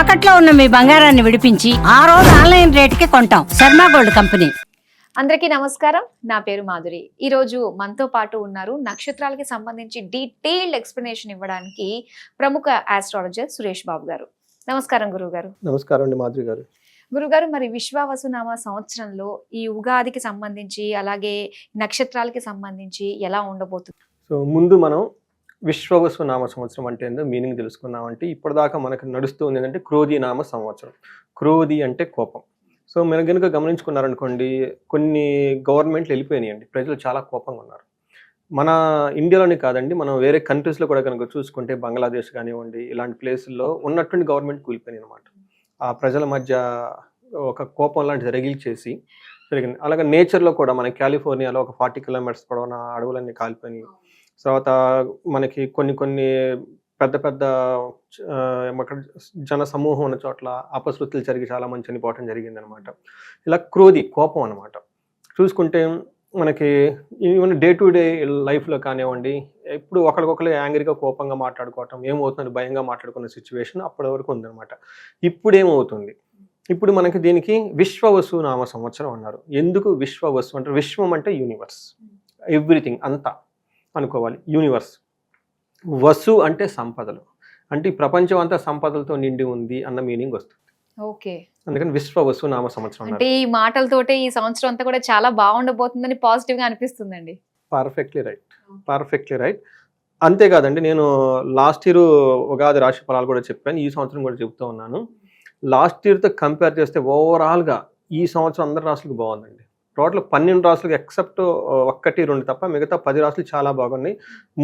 తాకట్లో ఉన్న మీ బంగారాన్ని విడిపించి ఆ రోజు ఆన్లైన్ రేటుకి కొంటాం. Sharma gold company. అందరికీ నమస్కారం. నా పేరు మాధురి. ఈ రోజు మనతో పాటు ఉన్నారు నక్షత్రాలకి సంబంధించి డీటెయిల్డ్ ఎక్స్ప్లెనేషన్ ఇవ్వడానికి ప్రముఖ ఆస్ట్రాలజర్ సురేష్ బాబు గారు. నమస్కారం గురువు గారు నమస్కారం అండి మాధురి గారు. గురుగారు మరి విశ్వావసునామ సంవత్సరంలో ఈ ఉగాదికి సంబంధించి అలాగే నక్షత్రాలకి సంబంధించి ఎలా ఉండబోతుంది? సో ముందు మనం విశ్వవసు నామ సంవత్సరం అంటే ఏందో మీనింగ్ తెలుసుకున్నామంటే ఇప్పటిదాకా మనకు నడుస్తూ ఉంది ఏంటంటే క్రోధి నామ సంవత్సరం. క్రోధి అంటే కోపం. సో మీరు కనుక గమనించుకున్నారనుకోండి కొన్ని గవర్నమెంట్లు వెళ్ళిపోయినాయండి. ప్రజలు చాలా కోపంగా ఉన్నారు. మన ఇండియాలోనే కాదండి మనం వేరే కంట్రీస్లో కూడా కనుక చూసుకుంటే బంగ్లాదేశ్ కానివ్వండి ఇలాంటి ప్లేసుల్లో ఉన్నటువంటి గవర్నమెంట్ కూలిపోయినాయి అనమాట ఆ ప్రజల మధ్య ఒక కోపం లాంటిది రగిల్చేసి జరిగింది అలాగే నేచర్లో కూడా మన కాలిఫోర్నియాలో ఒక ఫార్టీ కిలోమీటర్స్ పొడవున అడవులన్నీ కాలిపోయినాయి. తర్వాత మనకి కొన్ని కొన్ని పెద్ద పెద్ద అక్కడ జన సమూహం ఉన్న చోట్ల అపశృతులు జరిగి చాలా మంది చనిపోవటం జరిగింది అనమాట ఇలా క్రోధి కోపం అనమాట. చూసుకుంటే మనకి ఈవెన్ డే టు డే లైఫ్లో కానివ్వండి ఎప్పుడు ఒకరికొకరు యాంగ్రీగా కోపంగా మాట్లాడుకోవటం ఏమవుతుంది భయంగా మాట్లాడుకున్న సిచ్యువేషన్ అప్పటి వరకు ఉందనమాట. ఇప్పుడు ఏమవుతుంది ఇప్పుడు మనకి దీనికి విశ్వవసు నామ సంవత్సరం అన్నారు. ఎందుకు విశ్వవసు అంటే విశ్వం అంటే యూనివర్స్. ఎవ్రీథింగ్ అంతా. అనుకోవాలి. యూనివర్స్ వసు అంటే సంపదలు. అంటే ఈ ప్రపంచం అంతా సంపదలతో నిండి ఉంది అన్న మీనింగ్ వస్తుంది. ఓకే. అందుకని విశ్వవసు నామ సంవత్సరం అంటే ఈ మాటలతోటే ఈ సంవత్సరం అంతా కూడా చాలా బాగుండబోతుందని పాజిటివ్గా అనిపిస్తుందండి. పర్ఫెక్ట్లీ రైట్ పర్ఫెక్ట్లీ రైట్ అంతేకాదండి నేను లాస్ట్ ఇయర్ ఉగాది రాశి ఫలాలు కూడా చెప్పాను. ఈ సంవత్సరం కూడా చెప్తూ ఉన్నాను. లాస్ట్ ఇయర్తో కంపేర్ చేస్తే ఓవరాల్గా ఈ సంవత్సరం అందరి రాసులకు బాగుందండి. టోటల్ పన్నెండు రాసులకు ఎక్సెప్ట్ ఒక్కటి రెండు తప్ప మిగతా పది రాసులు చాలా బాగున్నాయి.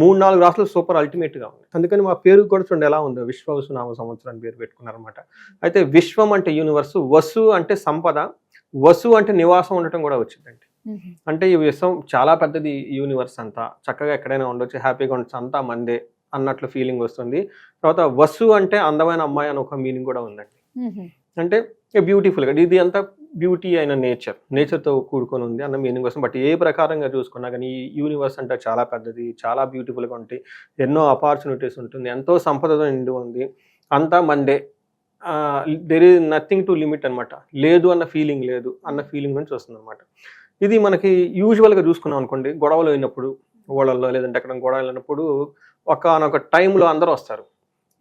మూడు నాలుగు రాసులు సూపర్ అల్టిమేట్గా ఉంది అందుకని మా పేరు కూడా చూడండి ఎలా ఉందో. విశ్వవసు నామ సంవత్సరం అని పేరు పెట్టుకున్నారనమాట అయితే విశ్వం అంటే యూనివర్స్ వసు అంటే సంపద వసు అంటే నివాసం ఉండటం కూడా వచ్చిందండి. అంటే ఈ విశ్వం చాలా పెద్దది యూనివర్స్ అంతా. చక్కగా ఎక్కడైనా ఉండొచ్చు హ్యాపీగా ఉండొచ్చు అంతా మందే అన్నట్లు ఫీలింగ్ వస్తుంది. తర్వాత వసు అంటే అందమైన అమ్మాయి అని ఒక మీనింగ్ కూడా ఉందండి. అంటే బ్యూటిఫుల్గా ఇది అంతా బ్యూటీ అయిన నేచర్ నేచర్తో కూడుకొని ఉంది అన్న మీనింగ్ కోసం. బట్ ఏ ప్రకారంగా చూసుకున్నా కానీ ఈ యూనివర్స్ అంటే చాలా పెద్దది చాలా బ్యూటిఫుల్గా ఉంటాయి. ఎన్నో ఆపర్చునిటీస్ ఉంటుంది. ఎంతో సంపదతో నిండి ఉంది. అంతా Monday there is nothing to limit అన్నమాట. లేదు అన్న ఫీలింగ్ లేదు అన్న ఫీలింగ్ నుంచి వస్తుంది అనమాట ఇది మనకి యూజువల్గా చూసుకున్నాం అనుకోండి. గొడవలు అయినప్పుడు ఓళ్ళల్లో లేదంటే అక్కడ గొడవలు అయినప్పుడు ఒకనొక టైంలో అందరూ వస్తారు.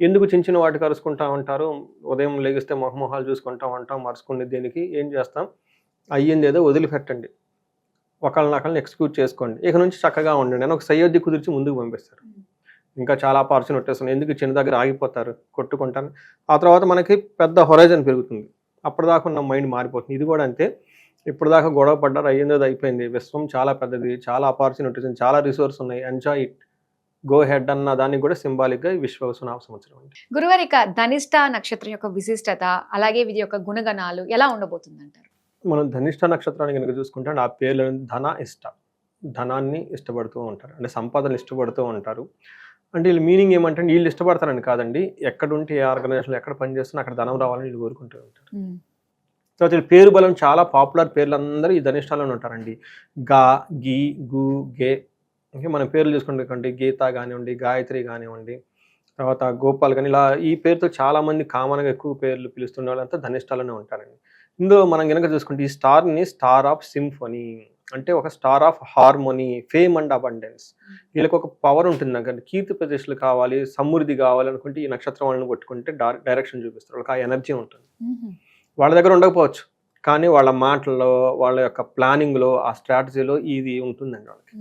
ఎందుకు చిన్న చిన్న వాటికి అరుచుకుంటా ఉంటారు? ఉదయం లేగిస్తే మొహమొహాలు చూసుకుంటా ఉంటాం మరుచుకునే దీనికి? ఏం చేస్తాం? అయ్యింది ఏదో వదిలిపెట్టండి. ఒకళ్ళని ఒకళ్ళని ఎక్స్క్యూట్ చేసుకోండి. ఇక నుంచి చక్కగా ఉండండి. అని ఒక సయోధ్య కుదిర్చి ముందుకు పంపిస్తారు. ఇంకా చాలా ఆపర్చునిటీస్ ఉన్నాయి ఎందుకు చిన్న దగ్గర ఆగిపోతారు? కొట్టుకుంటాను. ఆ తర్వాత మనకి పెద్ద హొరైజన్ పెరుగుతుంది. అప్పటిదాకా ఉన్న మైండ్ మారిపోతుంది. ఇది కూడా అంతే. ఇప్పుడు దాకా గొడవ పడ్డారు అయ్యింది అయిపోయింది. విశ్వం చాలా పెద్దది చాలా ఆపర్చునిటీస్ చాలా రిసోర్స్ ఉన్నాయి. ఎంజాయ్ ఇట్ గో హెడ్ అన్న దానికి కూడా సింబాలిక్గా ఈ విశ్వవసునామ సంవత్సరం అండి. గురువారి ధనిష్ట నక్షత్రం యొక్క విశిష్టత అలాగే వీరి యొక్క గుణగణాలు ఎలా ఉండబోతుంది అంటారు మనం ధనిష్ట నక్షత్రాన్ని కనుక చూసుకుంటే ఆ పేర్లు ధన ఇష్ట. ధనాన్ని ఇష్టపడుతూ ఉంటారు. అంటే సంపాదనలు ఇష్టపడుతూ ఉంటారు. అంటే వీళ్ళ మీనింగ్ ఏమంటే వీళ్ళు ఇష్టపడతారని కాదండి. ఎక్కడుంటే ఏ ఆర్గనైజేషన్ ఎక్కడ పనిచేస్తున్నా అక్కడ ధనం రావాలని వీళ్ళు కోరుకుంటూ ఉంటారు. తర్వాత వీళ్ళ పేరు బలం చాలా పాపులర్ పేర్లు అందరూ ఈ ధనిష్టాలోనే ఉంటారండి. గా గి గు గే ఇంకా మన పేర్లు చూసుకుంటే గీత కానివ్వండి గాయత్రి కానివ్వండి తర్వాత గోపాల్ కానీ ఇలా ఈ పేరుతో చాలా మంది కామన్గా ఎక్కువ పేర్లు పిలుస్తున్న వాళ్ళంతా ధనిష్టాలోనే ఉంటారండి. ఇందులో మనం కనుక చూసుకుంటే ఈ స్టార్ని స్టార్ ఆఫ్ సింఫనీ అంటే ఒక star of harmony fame and abundance. వీళ్ళకి ఒక పవర్ ఉంటుంది దగ్గర కీర్తి ప్రదేశాలు కావాలి సమృద్ధి కావాలి అనుకుంటే ఈ నక్షత్రం వాళ్ళని కొట్టుకుంటే డైరెక్షన్ చూపిస్తారు. వాళ్ళకి ఆ ఎనర్జీ ఉంటుంది. వాళ్ళ దగ్గర ఉండకపోవచ్చు. కానీ వాళ్ళ మాటల్లో వాళ్ళ యొక్క ప్లానింగ్లో ఆ స్ట్రాటజీలో ఇది ఉంటుందండి వాళ్ళకి.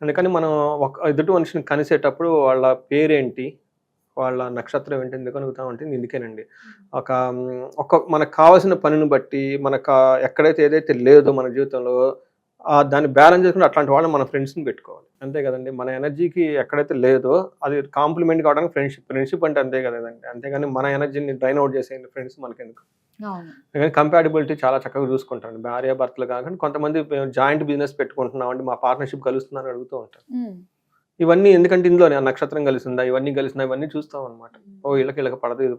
అందుకని మనం ఒక ఎదుటి మనిషిని కలిసేటప్పుడు వాళ్ళ పేరేంటి వాళ్ళ నక్షత్రం ఏంటి ఎందుకు అనుకుతా ఉంటుంది ఇందుకేనండి. ఒక ఒక మనకు కావాల్సిన పనిని బట్టి మనకు ఎక్కడైతే ఏదైతే లేదో మన జీవితంలో దాన్ని బ్యాలెన్స్ చేసుకుని అట్లాంటి వాళ్ళని మన ఫ్రెండ్స్ని పెట్టుకోవాలి. అంతే కదండి. మన ఎనర్జీకి ఎక్కడైతే లేదో అది కాంప్లిమెంట్ కావడానికి ఫ్రెండ్షిప్ ఫ్రెండ్షిప్ అంటే అంతే కదండి. అంతేగాని మన ఎనర్జీని డ్రైన్ అవుట్ చేసే ఫ్రెండ్స్ మనకెందుకు? కానీ కంపాటబిలిటీ చాలా చక్కగా చూసుకుంటాను భార్య భర్తలు కాకుండా కొంతమంది జాయింట్ బిజినెస్ పెట్టుకుంటున్నాం అంటే మా పార్ట్నర్షిప్ కలుస్తుందని అడుగుతూ ఉంటారు. ఉమ్. ఇవన్నీ ఎందుకంటే ఇందులో నక్షత్రం కలిసిందా ఇవన్నీ కలిసిందా ఇవన్నీ చూస్తాం అనమాట ఓ ఇళ్ళకి ఇళ్ళకి పడదు ఇది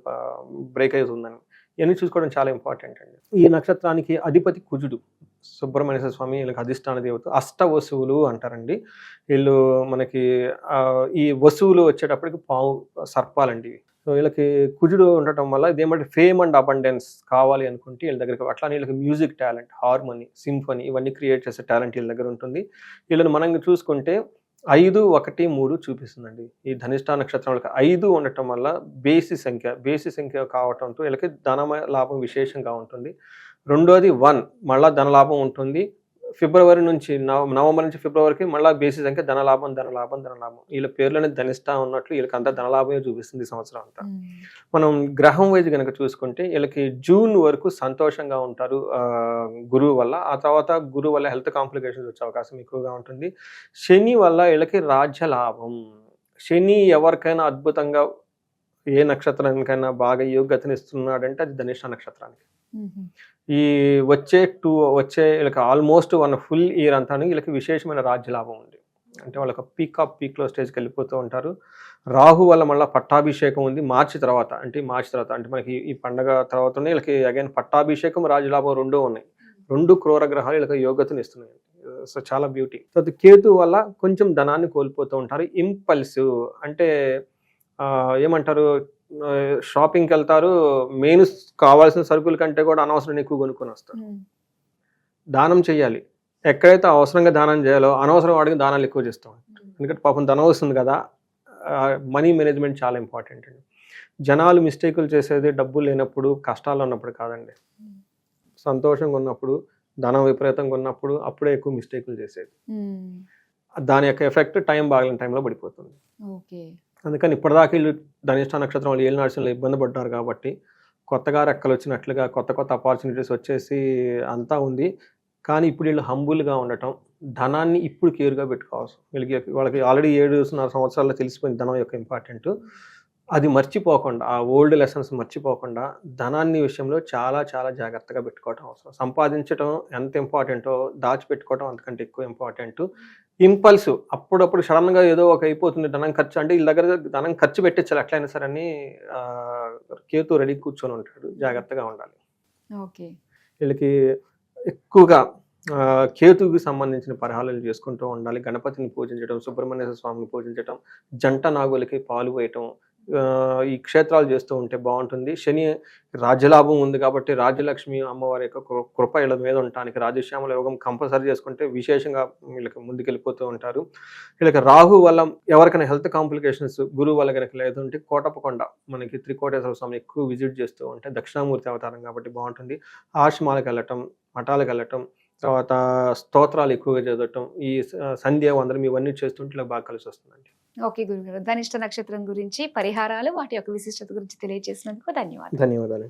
బ్రేక్ అవుతుందని. ఇవన్నీ చూసుకోవడం చాలా ఇంపార్టెంట్ అండి. ఈ నక్షత్రానికి అధిపతి కుజుడు. సుబ్రహ్మణ్య స్వామి వీళ్ళకి అధిష్టాన దేవత అష్ట వసువులు అంటారండి. వీళ్ళు మనకి ఈ వసువులు వచ్చేటప్పటికి పావు సర్పాలండి సో వీళ్ళకి కుజుడు ఉండటం వల్ల ఇదేమంటే ఫేమ్ అండ్ అబండెన్స్ కావాలి అనుకుంటే వీళ్ళ దగ్గరికి అట్లానే వీళ్ళకి మ్యూజిక్ టాలెంట్ హార్మోని సింఫనీ ఇవన్నీ క్రియేట్ చేసే టాలెంట్ వీళ్ళ దగ్గర ఉంటుంది. వీళ్ళని మనం చూసుకుంటే ఐదు ఒకటి మూడు చూపిస్తుందండి. ఈ ధనిష్టా నక్షత్రం వాళ్ళకి ఐదు ఉండటం వల్ల బేసి సంఖ్య బేసి సంఖ్య కావటంతో వీళ్ళకి ధనమ లాభం విశేషంగా ఉంటుంది. రెండోది వన్ మళ్ళా ధన లాభం ఉంటుంది. ఫిబ్రవరి నుంచి నవ నవంబర్ నుంచి ఫిబ్రవరికి మళ్ళీ బేసిస్ సంఖ్య ధనలాభం ధనలాభం ధనలాభం. వీళ్ళ పేర్లోనే ధనిష్ట ఉన్నట్లు వీళ్ళకి అంతా ధనలాభమే చూపిస్తుంది ఈ సంవత్సరం అంతా. మనం గ్రహం వైజ్ కనుక చూసుకుంటే వీళ్ళకి జూన్ వరకు సంతోషంగా ఉంటారు ఆ, గురువు వల్ల. ఆ తర్వాత గురువు వల్ల హెల్త్ కాంప్లికేషన్స్ వచ్చే అవకాశం ఎక్కువగా ఉంటుంది. శని వల్ల వీళ్ళకి రాజ్య లాభం. శని ఎవరికైనా అద్భుతంగా ఏ నక్షత్రానికైనా బాగా యోగతనిస్తున్నాడంటే అది ధనిష్ట నక్షత్రానికి. ఈ వచ్చే టూ వచ్చే వీళ్ళకి ఆల్మోస్ట్ వన్ ఫుల్ ఇయర్ అంతా వీళ్ళకి విశేషమైన రాజ్య లాభం ఉంది. అంటే వాళ్ళకి పీక్ ఆఫ్ పీక్లో స్టేజ్కి వెళ్ళిపోతూ ఉంటారు. రాహు వల్ల మళ్ళీ పట్టాభిషేకం ఉంది మార్చి తర్వాత అంటే మార్చి తర్వాత అంటే మనకి ఈ పండగ తర్వాత వీళ్ళకి అగైన్ పట్టాభిషేకం రాజలాభం రెండూ ఉన్నాయి. రెండు క్రూర గ్రహాలు వీళ్ళకి యోగ్యతను ఇస్తున్నాయి. సో చాలా బ్యూటీ సో కేతు వల్ల కొంచెం ధనాన్ని కోల్పోతూ ఉంటారు. ఇంపల్సివ్ అంటే ఏమంటారు? షాపింగ్కి వెళ్తారు. మెయిన్ కావాల్సిన సరుకుల కంటే కూడా అనవసరం ఎక్కువ కొనుక్కొని వస్తారు. దానం చేయాలి. ఎక్కడైతే అవసరంగా దానం చేయాలో అనవసరం వాడికి దానాలు ఎక్కువ చేస్తాం. ఎందుకంటే పాపం ధనం వస్తుంది కదా మనీ మేనేజ్మెంట్ చాలా ఇంపార్టెంట్ అండి. జనాలు మిస్టేకులు చేసేది డబ్బులు లేనప్పుడు కష్టాలు ఉన్నప్పుడు కాదండి. సంతోషంగా ఉన్నప్పుడు ధనం విపరీతంగా ఉన్నప్పుడు అప్పుడే ఎక్కువ మిస్టేకులు చేసేది. దాని యొక్క ఎఫెక్ట్ టైం బాగలేని టైంలో పడిపోతుంది. ఓకే. అందుకని ఇప్పటిదాకా వీళ్ళు ధనిష్ట నక్షత్రం వాళ్ళు ఏళ్ళు నడిచిన ఇబ్బంది పడ్డారు కాబట్టి కొత్తగా రెక్కలు వచ్చినట్లుగా కొత్త కొత్త ఆపర్చునిటీస్ వచ్చేసి అంతా ఉంది. కానీ ఇప్పుడు వీళ్ళు హంబుల్గా ఉండటం ధనాన్ని ఇప్పుడు కేర్గా పెట్టుకోవచ్చు వీళ్ళకి వాళ్ళకి ఆల్రెడీ ఏడున్నర సంవత్సరాల్లో తెలిసిపోయింది ధనం యొక్క ఇంపార్టెంట్ అది మర్చిపోకుండా ఆ ఓల్డ్ లెసన్స్ మర్చిపోకుండా ధనాన్ని విషయంలో చాలా చాలా జాగ్రత్తగా పెట్టుకోవటం అవసరం. సంపాదించడం ఎంత ఇంపార్టెంటో దాచిపెట్టుకోవడం అంతకంటే ఎక్కువ ఇంపార్టెంట్. ఇంపల్స్ అప్పుడప్పుడు సడన్గా ఏదో ఒక అయిపోతుంది ధనం ఖర్చు అంటే వీళ్ళ దగ్గర ధనం ఖర్చు పెట్టించాలి ఎట్లయినా సరే అని కేతు రెడీ కూర్చొని ఉంటాడు. జాగ్రత్తగా ఉండాలి. ఓకే. వీళ్ళకి ఎక్కువగా ఆ, కేతువుకి సంబంధించిన పరిహారాలు చేసుకుంటూ ఉండాలి. గణపతిని పూజించడం సుబ్రహ్మణ్య స్వామిని పూజించడం జంట నాగులకి పాలు వేయటం ఈ క్షేత్రాలు చేస్తూ ఉంటే బాగుంటుంది. శని రాజ్యలాభం ఉంది కాబట్టి రాజ్యలక్ష్మి అమ్మవారి యొక్క కృప వీళ్ళ మీద ఉండటానికి రాజశ్యామల యోగం కంపల్సరీ చేసుకుంటే విశేషంగా వీళ్ళకి ముందుకెళ్ళిపోతూ ఉంటారు. వీళ్ళకి రాహు వల్ల ఎవరికైనా హెల్త్ కాంప్లికేషన్స్ గురువు వల్ల కనుక లేదంటే కోటప్పకొండ మనకి త్రికోటేశ్వర స్వామి ఎక్కువ విజిట్ చేస్తూ ఉంటే దక్షిణామూర్తి అవతారం కాబట్టి బాగుంటుంది. ఆశ్రమాలకు వెళ్ళటం మఠాలకు వెళ్ళటం తర్వాత స్తోత్రాలు ఎక్కువగా చదవటం ఈ స- సంధ్య వందనం ఇవన్నీ చేస్తుంటే ఇలా బాగా కలిసి వస్తుందండి. ఓకే గురుగారు. ధనిష్ట నక్షత్రం గురించి పరిహారాలు వాటి యొక్క విశిష్టత గురించి తెలియజేసినందుకు ధన్యవాదాలు. ధన్యవాదాలు